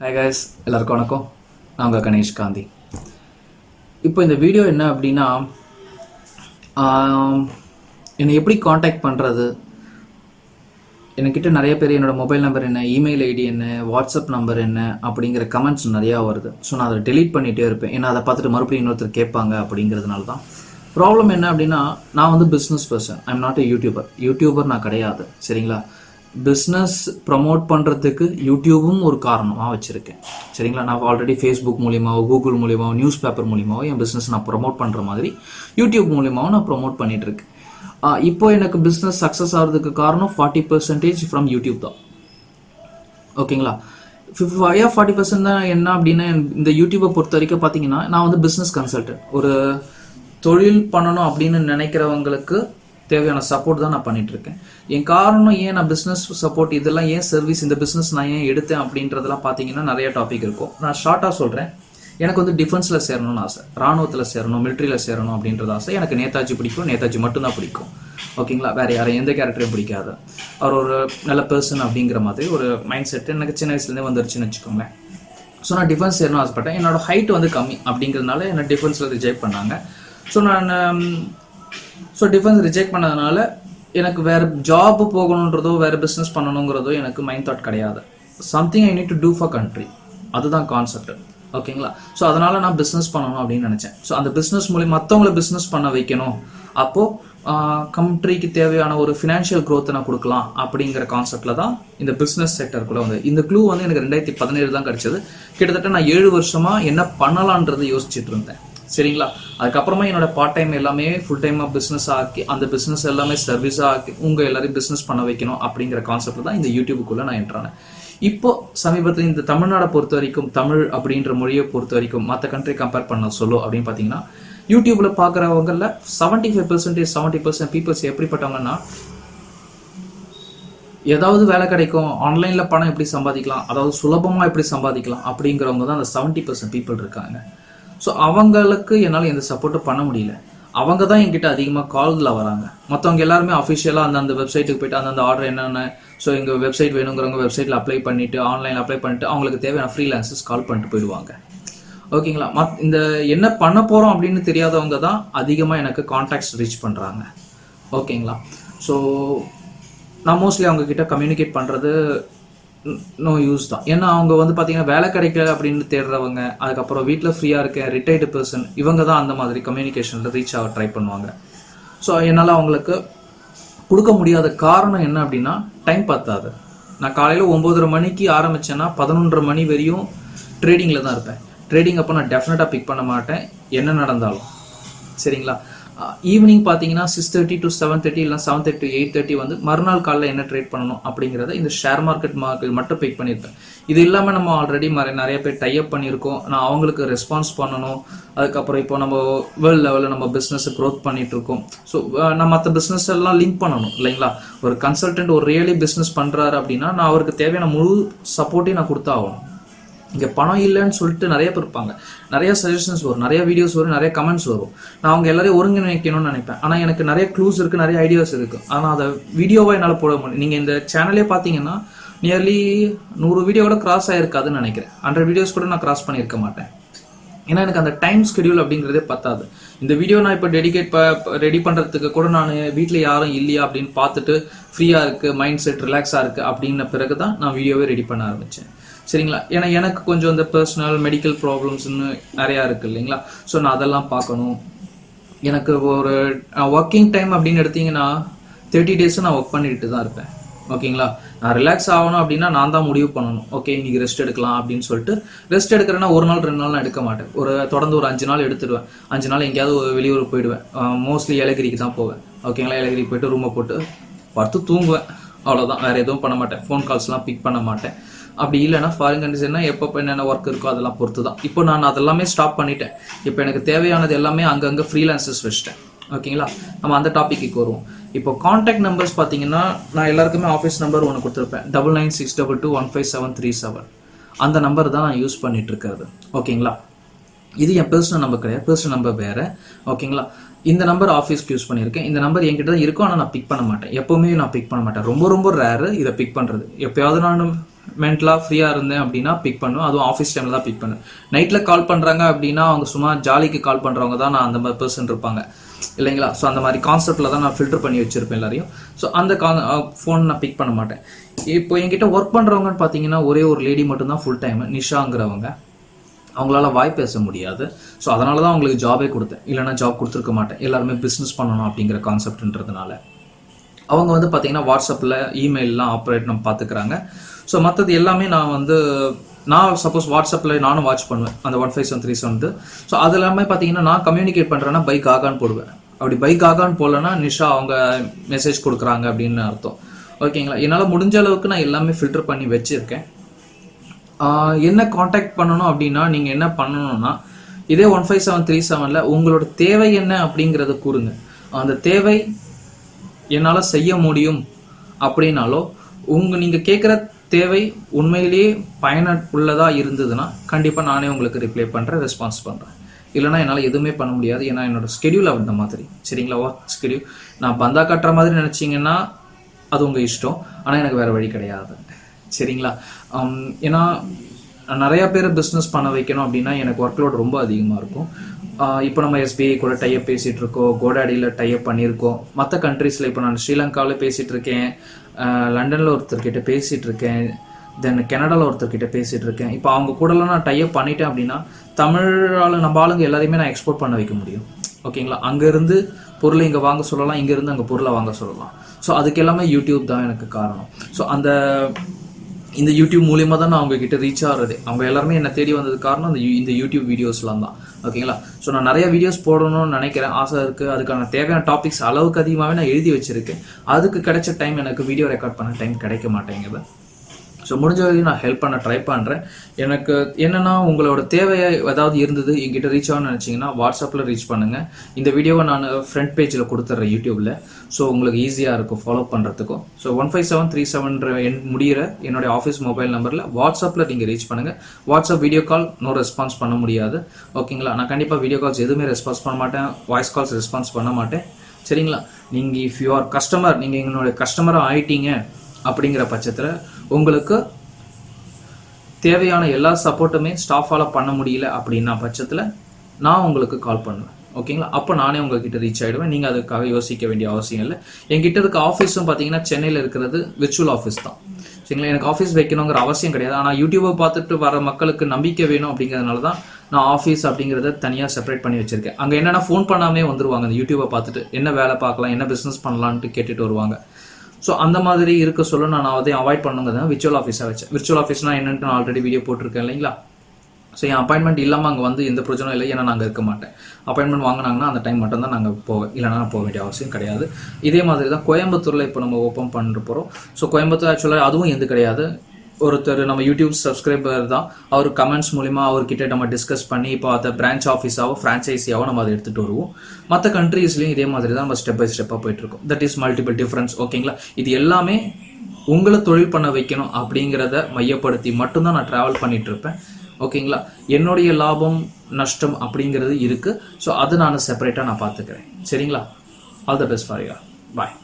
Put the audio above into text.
Hi guys எல்லாருக்கும் வணக்கம். நான் உங்கள் கணேஷ் காந்தி. இப்போ இந்த வீடியோ என்ன அப்படின்னா என்னை எப்படி காண்டாக்ட் பண்ணுறது என்கிட்ட நிறைய பேர் என்னோட மொபைல் நம்பர் என்ன இமெயில் ஐடி என்ன வாட்ஸ்அப் நம்பர் என்ன அப்படிங்கிற கமெண்ட்ஸ் நிறையா வருது. ஸோ நான் அதை டெலீட் பண்ணிகிட்டே இருப்பேன். ஏன்னா அதை பார்த்துட்டு மறுபடியும் இன்னொருத்தர் கேட்பாங்க அப்படிங்கிறதுனால தான் ப்ராப்ளம் என்ன அப்படின்னா நான் வந்து business person I'm not a YouTuber YouTuber நான் கிடையாது. சரிங்களா? பிஸ்னஸ் ப்ரமோட் பண்ணுறதுக்கு யூடியூபும் ஒரு காரணமாக வச்சுருக்கேன். சரிங்களா? நான் ஆல்ரெடி ஃபேஸ்புக் மூலியமாகவோ கூகுள் மூலியமாவோ நியூஸ் பேப்பர் மூலியமாகவோ என் பிஸ்னஸ் நான் ப்ரமோட் பண்ணுற மாதிரி யூடியூப் மூலியமாகவும் நான் ப்ரமோட் பண்ணிகிட்ருக்கேன் இருக்கேன். இப்போ எனக்கு பிஸ்னஸ் சக்ஸஸ் ஆகிறதுக்கு காரணம் ஃபார்ட்டி பர்சன்டேஜ் ஃப்ரம் யூடியூப் தான். ஓகேங்களா? ஃபைவ் ஃபார்ட்டி பர்சன்ட் தான் என்ன அப்படின்னா இந்த யூடியூப்பை பொறுத்த வரைக்கும் பார்த்தீங்கன்னா நான் வந்து பிஸ்னஸ் கன்சல்டன்ட் ஒரு தொழில் பண்ணணும் அப்படின்னு நினைக்கிறவங்களுக்கு தேவையான சப்போர்ட் தான் நான் பண்ணிட்டு இருக்கேன் என் காரணம் ஏன் நான் பிஸ்னஸ் சப்போர்ட் இதெல்லாம் ஏன் சர்வீஸ் இந்த பிஸ்னஸ் நான் ஏன் எடுத்தேன் அப்படின்றதெல்லாம் பார்த்தீங்கன்னா நிறைய டாபிக் இருக்கும். நான் ஷார்ட்டாக சொல்கிறேன் எனக்கு வந்து டிஃபென்ஸில் சேரணும்னு ஆசை. ராணுவத்தில் சேரணும் மிலிட்ரியில் சேரணும் அப்படின்றது ஆசை. எனக்கு நேதாஜி பிடிக்கும். நேதாஜி மட்டும்தான் பிடிக்கும். ஓகேங்களா? வேறு யாரும் எந்த கேரக்டரையும் பிடிக்காது. அவர் ஒரு நல்ல பர்சன் அப்படிங்கிற மாதிரி ஒரு மைண்ட் செட் எனக்கு சின்ன வயசுலேருந்தே வந்துருச்சுன்னு வச்சுக்கோங்களேன். ஸோ நான் டிஃபென்ஸ் சேரணும் ஆசைப்பட்டேன். என்னோட ஹைட் வந்து கம்மி அப்படிங்கிறதுனால என்னை டிஃபென்ஸில் ரிஜெக்ட் பண்ணாங்க. ஸோ நான் um, ஸோ டிஃபென்ஸ் ரிஜெக்ட் பண்ணதுனால எனக்கு வேற ஜாப் போகணுன்றதோ வேற பிஸ்னஸ் பண்ணணுங்கிறதோ எனக்கு மைண்ட் தாட் கிடையாது. Something I need to do for country அதுதான் கான்செப்ட் ஓகேங்களா ஸோ அதனால நான் பிஸ்னஸ் பண்ணணும் அப்படின்னு நினச்சேன். ஸோ அந்த பிஸ்னஸ் மூலியம் மற்றவங்கள பிஸ்னஸ் பண்ண வைக்கணும். அப்போது கண்ட்ரிக்கு தேவையான ஒரு ஃபினான்ஷியல் க்ரோத்தை நான் கொடுக்கலாம் அப்படிங்கிற கான்செப்டில் தான் இந்த பிஸ்னஸ் செக்டருக்குள்ளே வந்து இந்த க்ளூ வந்து எனக்கு ரெண்டாயிரத்தி பதினேழு தான் கிடச்சிது. கிட்டத்தட்ட நான் ஏழு வருஷமாக என்ன பண்ணலான்றது யோசிச்சுட்டு இருந்தேன். சரிங்களா? அதுக்கப்புறமா என்னோட பார்ட் டைம் எல்லாமே ஃபுல் டைமாக பிஸ்னஸ் ஆக்கி அந்த பிஸ்னஸ் எல்லாமே சர்வீஸாக ஆக்கி உங்கள் எல்லாரையும் பிஸ்னஸ் பண்ண வைக்கணும் அப்படிங்கிற கான்செப்ட் தான் இந்த யூடியூபுக்குள்ளே நான் என்ட்ரானேன் இப்போ சமீபத்தில் இந்த தமிழ்நாடை பொறுத்த வரைக்கும் தமிழ் அப்படின்ற மொழியை பொறுத்த வரைக்கும் மற்ற கண்ட்ரி கம்பேர் பண்ண சொல்லோ அப்படின்னு பார்த்தீங்கன்னா யூடியூப்ல பார்க்குறவங்களில் seventy five percentage seventy percent peoples எப்படிப்பட்டவங்கன்னா ஏதாவது வேலை கிடைக்கும் ஆன்லைனில் பணம் எப்படி சம்பாதிக்கலாம் அதாவது சுலபமாக எப்படி சம்பாதிக்கலாம் அப்படிங்கிறவங்க தான் அந்த செவன்ட்டி பர்சன்ட் பீப்புள் இருக்காங்க. ஸோ அவங்களுக்கு என்னால் எந்த சப்போர்ட்டும் பண்ண முடியல. அவங்க தான் என்கிட்ட அதிகமாக கால்ல வராங்க. மற்றவங்க எல்லாருமே அஃபிஷியலாக அந்தந்த வெப்சைட்டுக்கு போயிட்டு அந்தந்த ஆர்டர் என்னென்ன ஸோ எங்கள் வெப்சைட் வேணுங்கிறவங்க வெப்சைட்டில் அப்ளை பண்ணிவிட்டு ஆன்லைனில் அப்ளை பண்ணிட்டு அவங்களுக்கு தேவையான ஃப்ரீலான்சஸ் கால் பண்ணிட்டு போயிடுவாங்க. ஓகேங்களா மத் இந்த என்ன பண்ண போகிறோம் அப்படின்னு தெரியாதவங்க தான் அதிகமாக எனக்கு கான்டாக்ட்ஸ் ரீச் பண்ணுறாங்க ஓகேங்களா ஸோ நான் மோஸ்ட்லி அவங்கக்கிட்ட கம்யூனிகேட் பண்ணுறது நோ யூஸ் தான். ஏன்னா அவங்க வந்து பார்த்தீங்கன்னா வேலை கிடைக்கல அப்படின்னு தேடுறவங்க அதுக்கப்புறம் வீட்டில் ஃப்ரீயாக இருக்கேன் ரிட்டையர்டு பர்சன் இவங்க தான் அந்த மாதிரி கம்யூனிகேஷனில் ரீச் ஆக ட்ரை பண்ணுவாங்க. ஸோ என்னால் அவங்களுக்கு கொடுக்க முடியாத காரணம் என்ன அப்படின்னா டைம் பத்தாது. நான் காலையில் ஒம்போதரை மணிக்கு ஆரம்பித்தேன்னா பதினொன்றரை மணி வரையும் ட்ரேடிங்கில் தான் இருப்பேன். ட்ரேடிங் அப்போ நான் டெஃபினட்டாக பிக் பண்ண மாட்டேன். என்ன நடந்தாலும். சரிங்களா? ஈவினிங் பார்த்தீங்கன்னா six thirty to seven thirty இல்லை seven thirty to eight thirty வந்து மறுநாள் காலையில் என்ன ட்ரேட் பண்ணணும் அப்படிங்கிறத இந்த ஷேர் மார்க்கெட் மார்க்கெட் மட்டும் பிக் பண்ணியிருப்பேன் இது இல்லாமல் நம்ம ஆல்ரெடி நிறைய பேர் டைப் பண்ணியிருக்கோம். நான் அவங்களுக்கு ரெஸ்பான்ஸ் பண்ணணும். அதுக்கப்புறம் இப்போ நம்ம வேர்ல்டு லெவலில் நம்ம பிஸ்னஸ் க்ரோத் பண்ணிட்டு இருக்கோம். ஸோ நம்ம மற்ற பிஸ்னஸ் எல்லாம் லிங்க் பண்ணணும் இல்லைங்களா? ஒரு கன்சல்டன்ட் ஒரு ரியலி பிஸ்னஸ் பண்ணுறாரு அப்படின்னா நான் அவருக்கு தேவையான முழு சப்போர்ட்டையும் நான் கொடுத்தாகணும் இங்கே பணம் இல்லைன்னு சொல்லிட்டு நிறைய பேர் இருப்பாங்க. நிறைய சஜஷன்ஸ் வரும். நிறைய வீடியோஸ் வரும். நிறைய கமெண்ட்ஸ் வரும். நான் அவங்க எல்லாரையும் ஒருங்கிணைக்கணும்னு நினைப்பேன். ஆனால் எனக்கு நிறைய க்ளூஸ் இருக்குது நிறைய ஐடியாஸ் இருக்குது ஆனால் அதை வீடியோவாக என்னால் போட முடியும் நீங்கள் இந்த சேனலே பார்த்தீங்கன்னா நியர்லி நூறு வீடியோ கூட கிராஸ் ஆகிருக்காதுன்னு நினைக்கிறேன். ஹண்ட்ரட் வீடியோஸ் கூட நான் கிராஸ் பண்ணியிருக்க மாட்டேன். ஏன்னா எனக்கு அந்த டைம் ஸ்கெடியூல் அப்படிங்கிறதே பத்தாது. இந்த வீடியோ நான் இப்போ டெடிகேட் ப ரெடி பண்ணுறதுக்கு கூட நான் வீட்டில் யாரும் இல்லையா அப்படின்னு பார்த்துட்டு ஃப்ரீயாக இருக்குது மைண்ட் செட் ரிலாக்ஸாக இருக்குது அப்படின்ன பிறகு தான் நான் வீடியோவே ரெடி பண்ண ஆரம்பித்தேன் சரிங்களா? ஏன்னா எனக்கு கொஞ்சம் இந்த பர்சனல் மெடிக்கல் ப்ராப்ளம்ஸ்னு நிறையா இருக்குது இல்லைங்களா? ஸோ நான் அதெல்லாம் பார்க்கணும். எனக்கு ஒரு ஒர்க்கிங் டைம் அப்படின்னு எடுத்தீங்கன்னா தேர்ட்டி டேஸும் நான் ஒர்க் பண்ணிட்டு தான் இருப்பேன். ஓகேங்களா? நான் ரிலாக்ஸ் ஆகணும் அப்படின்னா நான் தான் முடிவு பண்ணணும். ஓகே இன்னைக்கு ரெஸ்ட் எடுக்கலாம் அப்படின்னு சொல்லிட்டு ரெஸ்ட் எடுக்கிறேன்னா ஒரு நாள் ரெண்டு நாள் நான் எடுக்க மாட்டேன். ஒரு தொடர்ந்து ஒரு அஞ்சு நாள் எடுத்துடுவேன். அஞ்சு நாள் எங்கேயாவது ஒரு வெளியூர் போயிடுவேன். மோஸ்ட்லி ஏலகிரிக்கு தான் போவேன். ஓகேங்களா? ஏலகிரிக்கு போயிட்டு ரூமை போட்டு படுத்து தூங்குவேன். அவ்வளோதான் வேறு எதுவும் பண்ண மாட்டேன். ஃபோன் கால்ஸ்லாம் பிக் பண்ண மாட்டேன். அப்படி இல்லைன்னா ஃபாரின் கண்ட்ரிஸ்னா எப்போ என்னென்ன ஒர்க் இருக்கோ அதெல்லாம் பொறுத்து தான் இப்போ நான் அதெல்லாமே ஸ்டாப் பண்ணிட்டேன். இப்போ எனக்கு தேவையானது எல்லாமே அங்கங்கே ஃப்ரீலான்சஸ் வச்சிட்டேன். ஓகேங்களா? நம்ம அந்த டாப்பிக்கு வருவோம். இப்போ காண்டாக்ட் நம்பர்ஸ் பார்த்தீங்கன்னா நான் எல்லாருக்குமே ஆஃபீஸ் நம்பர் ஒன்று கொடுத்துருப்பேன். Double nine six double two one five seven three seven அந்த நம்பர் தான் நான் யூஸ் பண்ணிட்டு இருக்கிறது ஓகேங்களா? இது என் பர்சனல் நம்பர் கிடையாது. பர்சனல் நம்பர் வேறு. ஓகேங்களா? இந்த நம்பர் ஆஃபீஸ்க்கு யூஸ் பண்ணியிருக்கேன். இந்த நம்பர் என்கிட்ட தான் இருக்கும் ஆனால் நான் பிக் பண்ண மாட்டேன். எப்போவுமே நான் பிக் பண்ண மாட்டேன். ரொம்ப ரொம்ப ரேரு இதை பிக் பண்ணுறது எப்பயாவது நான் மென்டலாக ஃப்ரீயாக இருந்தேன் அப்படின்னா பிக் பண்ணுவேன். அதுவும் ஆஃபீஸ் டைமில் தான் பிக் பண்ணுவேன். நைட்டில் கால் பண்ணுறாங்க அப்படின்னா அவங்க சும்மா ஜாலிக்கு கால் பண்ணுறவங்க தான் நான் அந்த மாதிரி பர்சன் இருப்பாங்க. இல்லைங்களா? ஸோ அந்த மாதிரி கான்செப்டில் தான் நான் ஃபில்டர் பண்ணி வச்சுருப்பேன் எல்லாரையும். ஸோ அந்த கான் ஃபோன் நான் பிக் பண்ண மாட்டேன். இப்போ என்கிட்ட ஒர்க் பண்ணுறவங்கன்னு பார்த்தீங்கன்னா ஒரே ஒரு லேடி மட்டும்தான் ஃபுல் டைம் நிஷாங்கிறவங்க. அவங்களால வாய் பேச முடியாது. ஸோ அதனால தான் அவங்களுக்கு ஜாபே கொடுத்தேன். இல்லைன்னா ஜாப் கொடுத்துருக்க மாட்டேன். எல்லாருமே பிஸ்னஸ் பண்ணணும் அப்படிங்கிற கான்செப்ட்ன்றதுனால அவங்க வந்து பார்த்தீங்கன்னா வாட்ஸ்அப்பில் இமெயிலெலாம் ஆப்ரேட் நம்ம பார்த்துக்கிறாங்க ஸோ மற்றது எல்லாமே நான் வந்து நான் சப்போஸ் வாட்ஸ்அப்பில் நானும் வாட்ச் பண்ணுவேன். அந்த one five seven three seven so அது எல்லாமே பார்த்தீங்கன்னா நான் கம்யூனிகேட் பண்ணுறேன்னா பைக் ஆகான்னு போடுவேன். அப்படி பைக் ஆகான்னு போடலன்னா நிஷா அவங்க மெசேஜ் கொடுக்குறாங்க அப்படின்னு அர்த்தம். ஓகேங்களா என்னால் முடிஞ்ச அளவுக்கு நான் எல்லாமே ஃபில்டர் பண்ணி வச்சுருக்கேன். என்ன காண்டாக்ட் பண்ணணும் அப்படின்னா நீங்கள் என்ன பண்ணணும்னா இதே ஒன் ஃபைவ் செவன் த்ரீ செவனில் உங்களோட தேவை என்ன அப்படிங்கிறத கூறுங்க. அந்த தேவை என்னால் செய்ய முடியும் அப்படின்னாலோ உங்கள் நீங்கள் கேட்குற தேவை உண்மையிலேயே பயனுள்ளதாக இருந்ததுன்னா கண்டிப்பாக நானே உங்களுக்கு ரிப்ளை பண்ணுறேன் ரெஸ்பான்ஸ் பண்ணுறேன் இல்லைனா என்னால் எதுவுமே பண்ண முடியாது. ஏன்னா என்னோடய ஸ்கெடியூல் அந்த மாதிரி. சரிங்களா ஒர்க் ஸ்கெடியூல் நான் பந்தா கட்டுற மாதிரி நினச்சிங்கன்னா அது உங்கள் இஷ்டம். ஆனால் எனக்கு வேறு வழி கிடையாது. சரிங்களா? ஏன்னா நிறையா பேர் பிஸ்னஸ் பண்ண வைக்கணும் அப்படின்னா எனக்கு ஒர்க் லோட் ரொம்ப அதிகமாக இருக்கும். இப்போ நம்ம எஸ்பிஐ கூட டைப் பேசிகிட்டு இருக்கோம். கோடாடியில் டைப் பண்ணியிருக்கோம். மற்ற கண்ட்ரீஸில் இப்போ நான் ஸ்ரீலங்காவில் பேசிகிட்டு இருக்கேன். லண்டனில் ஒருத்தர்கிட்ட பேசிகிட்டு இருக்கேன். தென் கனடாவில் ஒருத்தர்கிட்ட பேசிகிட்டு இருக்கேன். இப்போ அவங்க கூடலாம் நான் டைப் பண்ணிட்டேன் அப்படின்னா தமிழால் நம்ம ஆளுங்க எல்லாத்தையுமே நான் எக்ஸ்போர்ட் பண்ண வைக்க முடியும். ஓகேங்களா அங்கேருந்து பொருளை இங்கே வாங்க சொல்லலாம். இங்கேருந்து அங்கே பொருளை வாங்க சொல்லலாம். ஸோ அதுக்கு எல்லாமே யூடியூப் தான் எனக்கு காரணம். ஸோ அந்த இந்த யூடியூப் மூலியமாக தான் நான் அவங்கக்கிட்ட ரீச் ஆகிறது. அவங்க எல்லாருமே என்னை தேடி வந்தது காரணம் அந்த இந்த யூடியூப் வீடியோஸ்லாம் தான். ஓகேங்களா ஸோ நான் நிறைய வீடியோஸ் போடணும்னு நினைக்கிறேன். ஆசை இருக்குது அதுக்கான தேவையான டாபிக்ஸ் அளவுக்கு அதிகமாகவே நான் எழுதி வச்சிருக்கேன். அதுக்கு கிடைச்ச டைம் எனக்கு வீடியோ ரெக்கார்ட் பண்ண டைம் கிடைக்க மாட்டேங்குது. ஸோ முடிஞ்ச வரைக்கும் நான் ஹெல்ப் பண்ண ட்ரை பண்ணுறேன் எனக்கு என்னென்னா உங்களோட தேவையை ஏதாவது இருந்தது எங்கிட்ட ரீச் ஆகணும்னு நினச்சிங்கன்னா வாட்ஸ்அப்பில் ரீச் பண்ணுங்கள் இந்த வீடியோவை நான் ஃப்ரண்ட் பேஜில் கொடுத்துட்றேன் யூடியூப்பில் ஸோ உங்களுக்கு ஈஸியாக இருக்கும் ஃபாலோ பண்ணுறதுக்கும் so one five seven three செவன்ற என் முடிகிற என்னுடைய ஆஃபீஸ் மொபைல் நம்பரில் வாட்ஸ்அப்பில் நீங்கள் ரீச் பண்ணுங்கள் WhatsApp video call no response பண்ண முடியாது. ஓகேங்களா நான் கண்டிப்பாக வீடியோ கால்ஸ் எதுவுமே ரெஸ்பான்ஸ் பண்ண மாட்டேன். வாய்ஸ் கால்ஸ் ரெஸ்பான்ஸ் பண்ண மாட்டேன். சரிங்களா? நீங்கள் இஃப் யூ ஆர் கஸ்டமர் நீங்கள் எங்களுடைய கஸ்டமராக ஆயிட்டீங்க அப்படிங்கிற பட்சத்தில் உங்களுக்கு தேவையான எல்லா சப்போர்ட்டுமே ஸ்டாஃபால் பண்ண முடியல அப்படின்னா பட்சத்தில் நான் உங்களுக்கு கால் பண்ணுவேன். ஓகேங்களா அப்போ நானே உங்ககிட்ட ரீச் ஆகிடுவேன் நீங்கள் அதுக்காக யோசிக்க வேண்டிய அவசியம் இல்லை. என்கிட்ட இருக்க ஆஃபீஸும் பார்த்தீங்கன்னா சென்னையில் இருக்கிறது விர்ச்சுவல் ஆஃபீஸ் தான். சரிங்களா? எனக்கு ஆஃபீஸ் வைக்கணுங்கிற அவசியம் கிடையாது. ஆனால் யூடியூப்பை பார்த்துட்டு வர மக்களுக்கு நம்பிக்கை வேணும் அப்படிங்கிறதுனால தான் நான் ஆஃபீஸ் அப்படிங்கிறத தனியாக செப்பரேட் பண்ணி வச்சிருக்கேன். அங்கே என்னென்னா ஃபோன் பண்ணாமே வந்துருவாங்க. அந்த யூடியூப்பை பார்த்துட்டு என்ன வேலை பார்க்கலாம் என்ன பிஸ்னஸ் பண்ணலான்ட்டு கேட்டுட்டு வருவாங்க. ஸோ அந்த மாதிரி இருக்க சொல்ல நான் அதையும் அவாய்ட் பண்ணுங்கிறது விர்ச்சுவல் ஆஃபீஸாக வச்சேன். விர்ச்சுவல் ஆஃபீஸ்னா என்னென்னு நான் ஆல்ரெடி வீடியோ போட்டிருக்கேன் இல்லைங்களா? ஸோ என் அப்பாயின்மெண்ட் இல்லாமல் அங்கே வந்து எந்த பிரச்சனையும் இல்லை ஏன்னா நாங்கள் இருக்க மாட்டேன். அப்பாயின்மெண்ட் வாங்கினாங்கன்னா அந்த டைம் மட்டும்தான் நாங்கள் போவேன் இல்லைனா போக வேண்டிய அவசியம் கிடையாது. இதே மாதிரி தான் கோயம்புத்தூரில் இப்போ நம்ம ஓப்பன் பண்ணுற போகிறோம் ஸோ கோயம்புத்தூர் ஆக்சுவலாக அதுவும் எது கிடையாது. ஒருத்தர் நம்ம யூடியூப் சப்ஸ்கிரைபர் தான் அவர் கமெண்ட்ஸ் மூலிமா அவர்கிட்ட நம்ம டிஸ்கஸ் பண்ணி இப்போ அதை பிரான்ச் ஆஃபீஸாவோ ஃப்ரான்ச்சைஸியாவோ நம்ம அதை எடுத்துகிட்டு வருவோம். மற்ற கண்ட்ரீஸ்லையும் இதே மாதிரி தான் நம்ம ஸ்டெப் பை ஸ்டெப்பாக போயிட்டுருக்கோம் தட் இஸ் மல்டிபிள் டிஃப்ரென்ஸ் ஓகேங்களா இது எல்லாமே உங்களை தொழில் பண்ண வைக்கணும் அப்படிங்கிறத மையப்படுத்தி மட்டும்தான் நான் ட்ராவல் பண்ணிகிட்ருப்பேன் இருப்பேன் ஓகேங்களா என்னுடைய லாபம் நஷ்டம் அப்படிங்கிறது இருக்குது ஸோ அதை நான் செப்பரேட்டாக நான் பார்த்துக்கிறேன். சரிங்களா? All the best for you bye